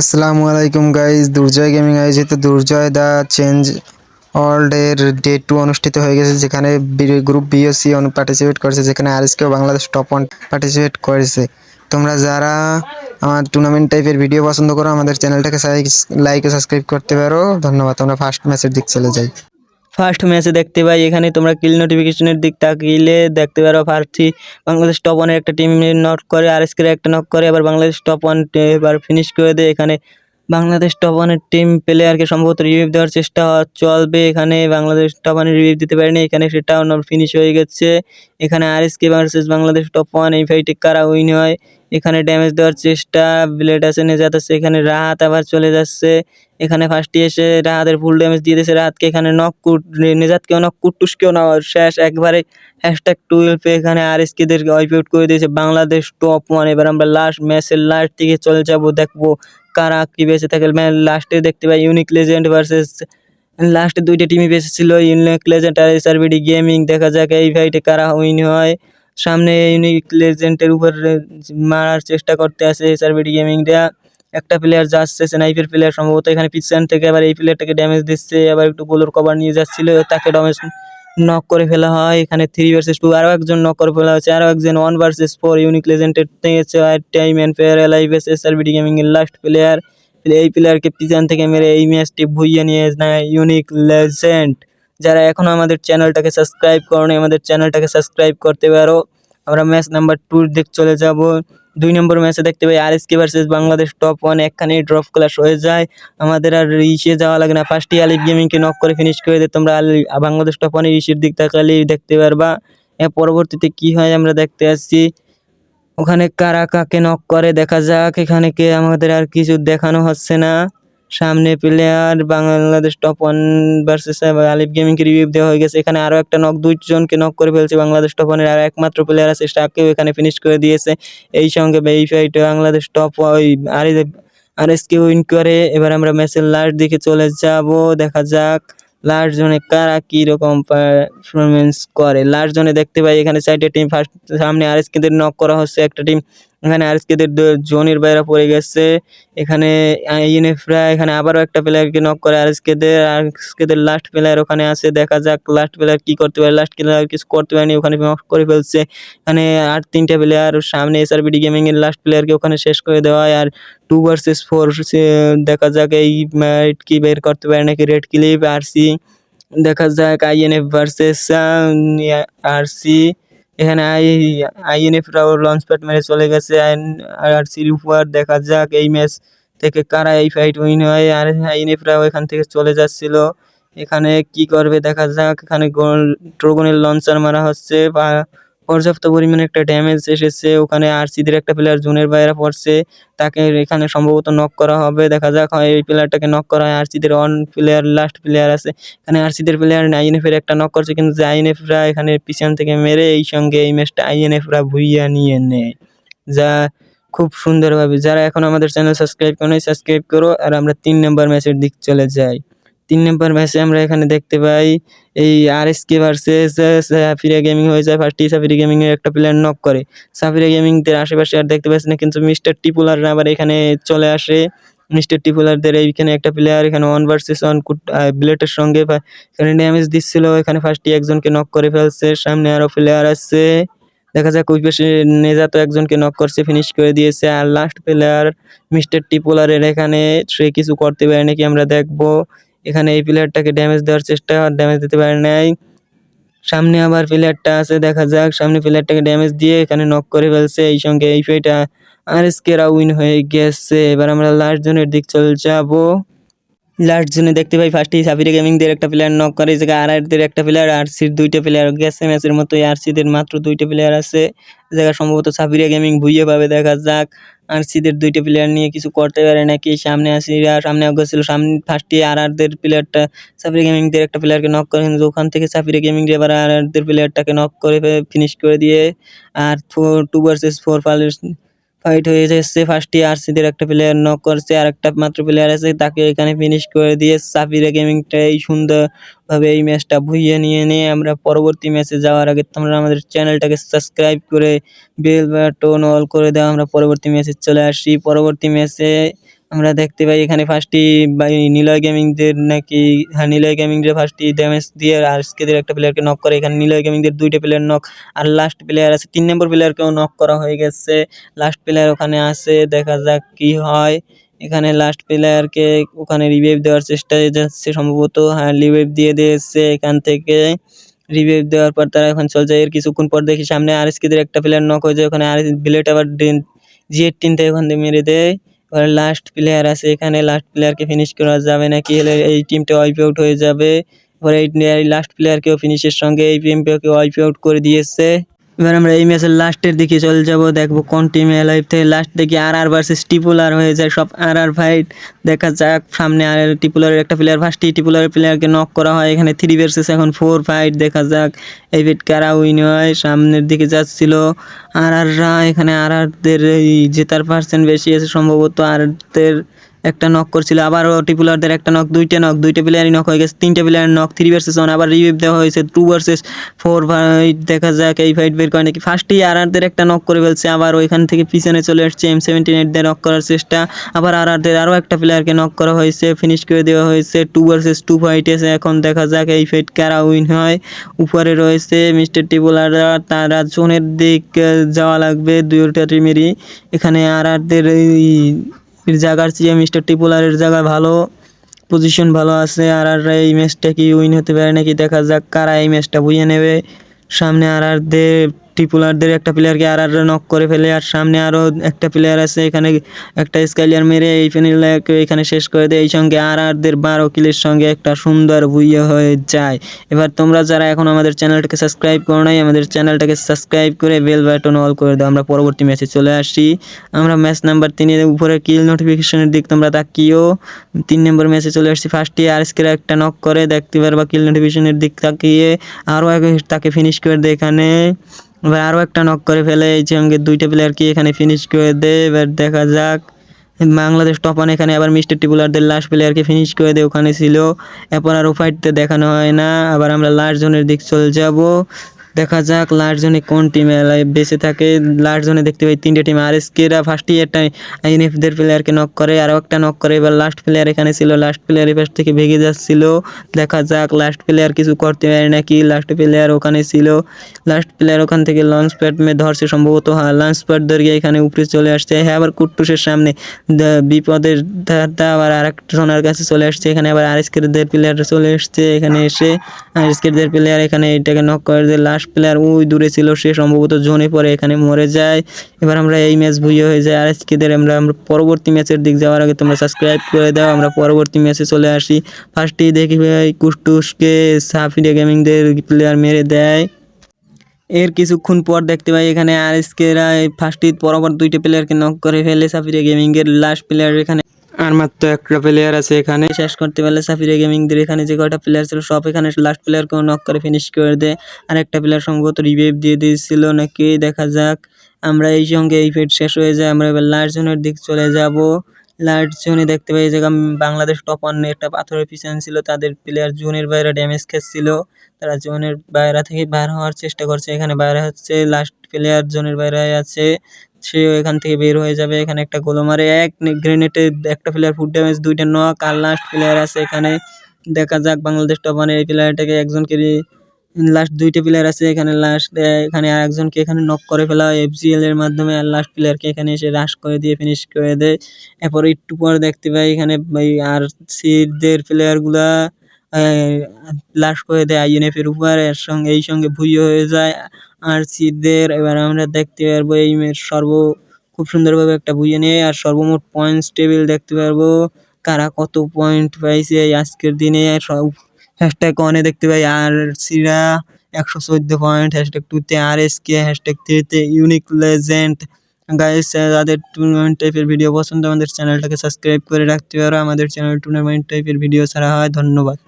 আসসালামু আলাইকুম guys Durjoy gaming আয়োজিত দুর্জয় দা চেঞ্জ ওয়ার্ল্ড এর ডে টু অনুষ্ঠিত হয়ে গেছে, যেখানে group B O C participate করেছে, যেখানে আর আরএসকেও বাংলাদেশ টপ ওয়ান পার্টিসিপেট করেছে। তোমরা যারা আমার টুর্নামেন্ট টাইপের ভিডিও পছন্দ করো, আমাদের চ্যানেলটাকে লাইক ও সাবস্ক্রাইব করতে পারো। ধন্যবাদ, তোমরা ফার্স্ট ম্যাচের দিক চলে যাই। ফার্স্ট ম্যাচে দেখতে পাই, এখানে তোমরা কিল নোটিফিকেশনের দিক তাকিলে দেখতে পারো ফার্স্টই বাংলাদেশ টপ ওয়ানের একটা টিম নক করে আর এসকে একটা নক করে, আবার বাংলাদেশ টপ ওয়ান এবার ফিনিশ করে দেয়। এখানে বাংলাদেশ টপ ওয়ানের টিম প্লেয়ারকে সম্ভবত রিভিউ দেওয়ার চেষ্টা চলবে। এখানে বাংলাদেশ টপ ওয়ানের রিভিউ দিতে পারেনি। এখানে সেটাও ফিনিশ হয়ে গেছে। এখানে R S K versus Bangladesh top one এই ফাইটে কারা উইন হয়, এখানে ড্যামেজ দেওয়ার চেষ্টা। ব্লেড আছে নেজাত আছে, এখানে রাহাত আবার চলে যাচ্ছে। এখানে ফার্স্টে এসে রাহাতের ফুল ড্যামেজ দিয়ে দিয়েছে। রাহাতকে এখানে নক কুট নেজাতকেও নক কুটুসকেও না শেষ। একবারে হ্যাশট্যাগ টুয়েলভ এখানে আর এস কেদেরকে ওয়াইপ আউট করে দিয়েছে। বাংলাদেশ টপ ওয়ান এবার আমরা লাস্ট ম্যাচের লাস্ট দিকে চলে যাব, দেখব কারা কি বেঁচে থাকে। লাস্টে দেখতে পাই ইউনিক লেজেন্ড ভার্সেস লাস্টে দুইটা টিমই বেঁচে ছিল। ইউনিক লেজেন্ড আর S R B D gaming দেখা যাক এই ফাইটে কারা উইন হয়। সামনে ইউনিক লেজেন্ডের উপর মারার চেষ্টা করতে আসে আছে এসআরবিডি গেমিংটা একটা প্লেয়ার যাচ্ছে স্নাইপের প্লেয়ার সম্ভবত। এখানে পিছন থেকে আবার এই প্লেয়ারটাকে ড্যামেজ দিচ্ছে, আবার একটু গোলোর কভার নিয়ে যাচ্ছিল, তাকে ড্যামেজ নক করে ফেলা হয়। এখানে থ্রি ভার্সেস টু আরও একজন নক করে ফেলা হয়েছে। আরও একজন ওয়ান ভার্সেস ফোর ইউনিক লেজেন্ডের থেকে time and fair alive S B D gaming এর লাস্ট প্লেয়ার এই প্লেয়ারকে পিছন থেকে মেরে এই ম্যাচটি ভুইয়ে নিয়ে যায় ইউনিক লেজেন্ড যারা এখনও আমাদের চ্যানেলটাকে সাবস্ক্রাইব করেনি, আমাদের চ্যানেলটাকে সাবস্ক্রাইব করতে পারো। আমরা ম্যাচ নাম্বার টুর দিক চলে যাব। দুই নম্বর ম্যাচে দেখতে পাই R S K versus Bangladesh. Top one একখানে ড্রপ ক্লাস হয়ে যায়। আমাদের আর ইসে যাওয়া লাগে না। ফার্স্টই আলিফ গেমিংকে নক করে ফিনিশ করে দিয়ে তোমরা বাংলাদেশ টপ ওয়ানের ইসের দিক তাকালেই দেখতে পারবা। পরবর্তীতে কি হয় আমরা দেখতে আসছি। ওখানে কারা কাকে নক করে দেখা যাক। এখানে কে আমাদের আর কিছু দেখানো হচ্ছে না। সামনে player Bangladesh top one versus Alif গেমিংকে review দেওয়া হয়ে গেছে। এখানে আরও একটা নক দুইজনকে নক করে ফেলছে বাংলাদেশ টপ ওয়ানের আর একমাত্র প্লেয়ার আছে তাকেও এখানে ফিনিশ করে দিয়েছে। এই সঙ্গে এই ফাইটে বাংলাদেশ টপ ওই আর আর এসকে উইন করে। এবার আমরা ম্যাচের লাস্ট দিকে চলে যাব। দেখা যাক লাস্ট জোনে কারা কীরকম পারফরমেন্স করে। লাস্ট জোনে দেখতে পাই, এখানে চারটে টিম ফার্স্ট সামনে আর এসকেদের নক করা হচ্ছে। একটা টিম এখানে আরএসকেদের জোনের বাইরে পড়ে গেছে। এখানে ইএনএফরা এখানে আবারও একটা প্লেয়ারকে নক করে আরএসকেদের আরএসকেদের লাস্ট প্লেয়ার ওখানে আছে। দেখা যাক লাস্ট প্লেয়ার কি করতে পারে। লাস্ট প্লেয়ার কিছু করতে পারেনি, ওখানে নক করে ফেলছে। এখানে আর তিনটা প্লেয়ার সামনে এসআরবিডি গেমিং এর লাস্ট প্লেয়ারকে ওখানে শেষ করে দেওয়া হয়। আর টু ভার্সেস ফোর দেখা যাক এই কি বের করতে পারে নাকি রেড ক্লিপ আর সি দেখা যাক I N F versus R C এখানে আই আইএনএফরাও লঞ্চ প্যাড মেরে চলে গেছে। আর সির উপহার দেখা যাক এই ম্যাচ থেকে কারা এই ফাইট উইন হয়। আর আইএনএফরাও এখান থেকে চলে যাচ্ছিল। এখানে কি করবে দেখা যাক। এখানে ড্রোগনের লঞ্চার মারা হচ্ছে। বা পর্যাপ্ত পরিমাণে একটা ড্যামেজ এসেছে। ওখানে আরসিদের একটা প্লেয়ার জোনের বাইরে পড়ছে। তাকে এখানে সম্ভবত নক করা হবে। দেখা যাক হয় এই প্লেয়ারটাকে নক করা হয়। আরসিদের অন প্লেয়ার লাস্ট প্লেয়ার আছে। এখানে আরসিদের প্লেয়ার আইএনএফের একটা নক করছে। কিন্তু যে আইএনএফরা এখানে পিছন থেকে মেরে এই সঙ্গে এই ম্যাচটা আইএনএফরা ভুইয়া নিয়ে নেয়। যা খুব সুন্দরভাবে, যারা এখন আমাদের চ্যানেল সাবস্ক্রাইব করে সাবস্ক্রাইব করো। আর আমরা তিন নম্বর ম্যাচের দিক চলে যাই। তিন নম্বর ম্যাচে আমরা এখানে দেখতে পাই এই R S K versus Safira gaming হয়ে যায় ফার্স্টে সাফিরা গেমিং এর একটা প্লেয়ার নক করে। সাফিরা গেমিংদের আশেপাশে আর দেখতে পাচ্ছি না, কিন্তু মিস্টার টিপুলার আবার এখানে চলে আসে। মিস্টার টিপুলারদের এইখানে একটা প্লেয়ার এখানে ওয়ান ভার্সেস ওয়ান ব্লেটের সঙ্গে এখানে ড্যামেজ দিচ্ছিল। এখানে ফার্স্টে একজনকে নক করে ফেলছে। সামনে আরও প্লেয়ার আসছে দেখা যাক, ওই পাশে নেজাতো একজনকে নক করছে ফিনিশ করে দিয়েছে। আর লাস্ট প্লেয়ার মিস্টার টিপুলারের এখানে সে কিছু করতে পারে নাকি আমরা দেখব। এখানে এই প্লেয়ারটাকে ড্যামেজ দেওয়ার চেষ্টা ড্যামেজ দিতে পারে নাই। সামনে আবার প্লেয়ারটা আছে, দেখা যাক। সামনে প্লেয়ারটাকে ড্যামেজ দিয়ে এখানে নক করে ফেলছে। এই সঙ্গে এই ফাইটা আর এসকেরা উইন হয়ে গেছে। এবার আমরা লাস্ট জোনের দিক চলে যাব। লাস্ট জোনে দেখতে পাই ফার্স্টেই সাফিরা গেমিংদের একটা প্লেয়ার নক করে। জায়গায় আর আরদের একটা প্লেয়ার আরসির দুইটা প্লেয়ার গেছে ম্যাচের মতো আরসিদের মাত্র দুইটা প্লেয়ার আছে। জায়গা সম্ভবত সাফিরা গেমিং ভুইয়ে পাবে, দেখা যাক। আরসিদের দুইটা প্লেয়ার নিয়ে কিছু করতে পারে নাকি? সামনে আসিরা সামনে ছিল, সামনে ফার্স্টে আর আরদের প্লেয়ারটা সাফিরা গেমিংদের একটা প্লেয়ারকে নক করে, কিন্তু ওখান থেকে সাফিরা গেমিং এবার আর আরদের প্লেয়ারটাকে নক করে ফিনিশ করে দিয়ে আর টু ভার্সেস ফোর পালের ফাইট হয়ে যাচ্ছে। ফার্স্ট ইয়ার আরসিদের একটা প্লেয়ার নক করছে, আর একটা মাত্র প্লেয়ার আছে, তাকে এখানে ফিনিশ করে দিয়ে সাফিরা গেমিংটা এই সুন্দরভাবে এই ম্যাচটা ভুইয়ে নিয়ে নিয়ে আমরা পরবর্তী ম্যাচে যাওয়ার আগে তোমরা আমাদের চ্যানেলটাকে সাবস্ক্রাইব করে বেল বাটন অল করে দাও। আমরা পরবর্তী ম্যাচে চলে আসি। পরবর্তী ম্যাচে আমরা দেখতে পাই এখানে ফার্স্টই বাই নিলয় গেমিংদের নাকি হ্যাঁ নিলয় গেমিংদের ফার্স্টই ড্যামেজ দিয়ে আরএসকেদের একটা প্লেয়ারকে নক করে। এখানে নিলয় গেমিংদের দুইটা প্লেয়ার নক আর লাস্ট প্লেয়ার আছে, তিন নম্বর প্লেয়ারকেও নক করা হয়ে গেছে। লাস্ট প্লেয়ার ওখানে আছে, দেখা যাক কি হয়। এখানে লাস্ট প্লেয়ারকে ওখানে রিভাইভ দেওয়ার চেষ্টায় যাচ্ছে সম্ভবত। হ্যাঁ রিভাইভ দিয়ে দিয়েছে এখান থেকে। রিভাইভ দেওয়ার পর তারা এখন চলে যায়। এর কিছুক্ষণ পর দেখি সামনে আরএসকেদের একটা প্লেয়ার নক হয়ে যায়। ওখানে আর বিলেট আবার জি এইটিনটা ওখান থেকে মেরে দেয়। লাস্ট প্লেয়ার আছে, এখানে লাস্ট প্লেয়ারকে ফিনিশ করা যাবে নাকি হলে এই টিমটা ওয়াইপ আউট হয়ে যাবে। পরে এই লাস্ট প্লেয়ারকেও ফিনিশের সঙ্গে এই টিমটাকে ওয়াইপ আউট করে দিয়েছে। এবার আমরা এই ম্যাচের লাস্টের দিকে চলে যাব। দেখব কোন টিমে লাইভ থেকে। লাস্ট দেখি আর আর ভার্সেস টিপুলার হয়ে যায়। সব আর আর ফাইট দেখা যাক। সামনে আর টিপুলারের একটা প্লেয়ার ফার্স্টই টিপুলারের প্লেয়ারকে নক করা হয়। এখানে থ্রি ভার্সেস এখন ফোর ফাইট দেখা যাক। এই ফিট কারা উইন হয়? সামনের দিকে যাচ্ছিল আর আররা এখানে আর আরদের এই জেতার পার্সেন্ট বেশি আছে। সম্ভবত আরদের একটা নক করছিল আবারও টিপুলারদের একটা নক দুইটা নক দুইটা প্লেয়ারই নক হয়ে গেছে, তিনটা player knock three versus one আবার রিভিভ দেওয়া হয়েছে টু ভার্সেস ফোর ফাইট দেখা যাক এই ফাইট বের করে নাকি। ফার্স্টেই আর আরদের একটা নক করে ফেলছে, আবার ওইখান থেকে পিছনে চলে আসছে এম সেভেন্টিন দিয়ে নক করার চেষ্টা, আবার আর আরদের আরও একটা প্লেয়ারকে নক করা হয়েছে ফিনিশ করে দেওয়া হয়েছে টু ভার্সেস টু ফাইট এখন দেখা যাক এই ফাইট কারা উইন হয়। উপরে রয়েছে মিস্টার টিপুলাররা তারা জোনের দিক যাওয়া লাগবে দুইটা টিমেরই এখানে আর আরদের এই এর জায়গার চেয়ে মিস্টার টিপুলারের জায়গা ভালো পজিশন ভালো আছে, আর আর এই ম্যাচটা কি উইন হতে পারে নাকি দেখা যাক কারা এই ম্যাচটা বুঝে নেবে। সামনে আর আর দের টিপুলারদের একটা প্লেয়ারকে আর আর নক করে ফেলে, আর সামনে আরও একটা প্লেয়ার আছে, এখানে একটা স্কাইলিয়ার মেরে এই প্লেয়ারকে এখানে শেষ করে দেয়। এই সঙ্গে আর আরদের বারো কিলের সঙ্গে একটা সুন্দর বুইয়ে হয়ে যায়। এবার তোমরা যারা এখন আমাদের চ্যানেলটাকে সাবস্ক্রাইব করো নাই, আমাদের চ্যানেলটাকে সাবস্ক্রাইব করে বেল বাটন অল করে দাও। আমরা পরবর্তী ম্যাচে চলে আসি। আমরা ম্যাচ নাম্বার তিনের উপরে কিল নোটিফিকেশনের দিক তোমরা তাকিও। তিন নম্বর ম্যাচে চলে আসছি ফার্স্টে আরএসকে একটা নক করে, দেখতে পারবা কিল নোটিফিকেশনের দিক তাকিয়ে। আরও তাকে ফিনিশ করে দেয় এখানে। এবার আরও একটা নক করে ফেলে, এই সঙ্গে দুইটা প্লেয়ার প্লেয়ারকে এখানে ফিনিশ করে দেয় এবার দেখা যাক। বাংলাদেশ টপান এখানে আবার মিস্টার টিপুলারদের লাস্ট প্লেয়ারকে ফিনিশ করে দেয় ওখানে ছিল। এরপর আর ফাইটতে দেখানো হয় না, আবার আমরা লাস্ট জোনের দিক চলে যাব। দেখা যাক লাস্ট জোনে কোন টিম বেঁচে থাকে। লাস্ট জোনে দেখতে পাই তিনটে টিম আর এসকেরা ফার্স্টই একটা আইএনএফদের প্লেয়ারকে নক করে, আরও একটা নক করে। এবার লাস্ট প্লেয়ার এখানে ছিল লাস্ট প্লেয়ার এপাশ থেকে ভেঙে যাচ্ছিল। দেখা যাক লাস্ট প্লেয়ার কিছু করতে পারে নাকি? লাস্ট প্লেয়ার ওখানে ছিল। লাস্ট প্লেয়ার ওখান থেকে লঞ্চ প্যাড মে ধরছে সম্ভবত। হ্যাঁ লঞ্চ প্যাড ধরে এখানে উপরে চলে আসছে। হ্যাঁ আবার কুট্টুসের সামনে বিপদের ধারটা আবার আরেকটা জনের কাছে চলে আসছে। এখানে আবার আরএসকেদের প্লেয়ার চলে এসছে। এখানে এসে আরএসকেদের প্লেয়ার এখানে এটাকে নক করে দিয়ে। লাস্ট প্লেয়ার ওই দূরে ছিল, সে সম্ভবত জোনে পরে এখানে মরে যায়। এবার আমরা এই ম্যাচ ভুইয়ে হয়ে যায় আরএসকেদের আমরা আমরা পরবর্তী ম্যাচের দিক যাওয়ার আগে তোমরা সাবস্ক্রাইব করে দাও। আমরা পরবর্তী ম্যাচে চলে আসি। ফার্স্টেই দেখি ভাই কুট্টুসকে সাফিরিয়া গেমিংদের প্লেয়ার মেরে দেয়। এর কিছুক্ষণ পর দেখতে পাই এখানে আর এসকেরা ফার্স্ট পরপর দুইটা প্লেয়ারকে নক করে ফেলে সাফিরিয়া গেমিং এর লাস্ট প্লেয়ার এখানে। আর মাত্র একটা প্লেয়ার আছে এখানে। শেষ করতে পারলে সাফিরিয়া গেমিংদের এখানে যে কয়টা প্লেয়ার ছিল, সব এখানে লাস্ট প্লেয়ারকেও নক করে ফিনিশ করে দেয় আর একটা প্লেয়ার সম্ভবত রিভাইভ দিয়ে দিয়েছিল নাকি, দেখা যাক। আমরা এই সঙ্গে এই ফেট শেষ হয়ে যায়, আমরা এবার লাস্ট জোনের দিক চলে যাব। লাস্ট জোনে দেখতে পাই যে বাংলাদেশ টপ ওয়ানে একটা পাথরের পিছনে ছিল, তাদের প্লেয়ার জোনের বাইরে ড্যামেজ খেয়েছিল। তারা জোনের বাইরে থেকে বার হওয়ার চেষ্টা করছে, এখানে বাইরে হচ্ছে লাস্ট প্লেয়ার জোনের বাইরে আছে। সে এখান থেকে বের হয়ে যাবে। এখানে একটা গোলো মারে। এক গ্রেনেডে একটা প্লেয়ার ফুড ড্যামেজ দুইটা নক আর লাস্ট প্লেয়ার আছে এখানে। দেখা যাক বাংলাদেশ টপ ওয়ানের এই প্লেয়ারটাকে একজনকে লাস্ট দুইটা প্লেয়ার আছে এখানে লাস্ট এখানে আর একজনকে এখানে নক করে ফেলা হয় এফজিএল এর মাধ্যমে। আর লাস্ট প্লেয়ারকে এখানে এসে রাশ করে দিয়ে ফিনিশ করে দেয়। এরপর একটু পর দেখতে পাই এখানে আর সিদের প্লেয়ারগুলা লাস্ট করে দেয় আইএনএফ এর উপর, এর সঙ্গে, এই সঙ্গে ভুইয়ে হয়ে যায়। আর সিদের এবার আমরা দেখতে পারব এই ম্যাচ সর্ব, খুব সুন্দরভাবে একটা বুঝে নিয়ে, আর সর্বমোট পয়েন্টস টেবিল দেখতে পারব। কারা কত পয়েন্ট পাইছে আজকের দিনে, সব হ্যাশট্যাগ অনে দেখতে পাই। আর সিরা, একশো চোদ্দ পয়েন্ট হ্যাশট্যাগ টুতে আর এস কে হ্যাশট্যাগ থ্রিতে ইউনিক লেজেন্ড গাইস যাদের টুর্নামেন্ট টাইপের ভিডিও পছন্দ, আমাদের চ্যানেলটাকে সাবস্ক্রাইব করে রাখতে পারো। আমাদের চ্যানেল টুর্নামেন্ট টাইপের ভিডিও ছাড়া হয়, ধন্যবাদ।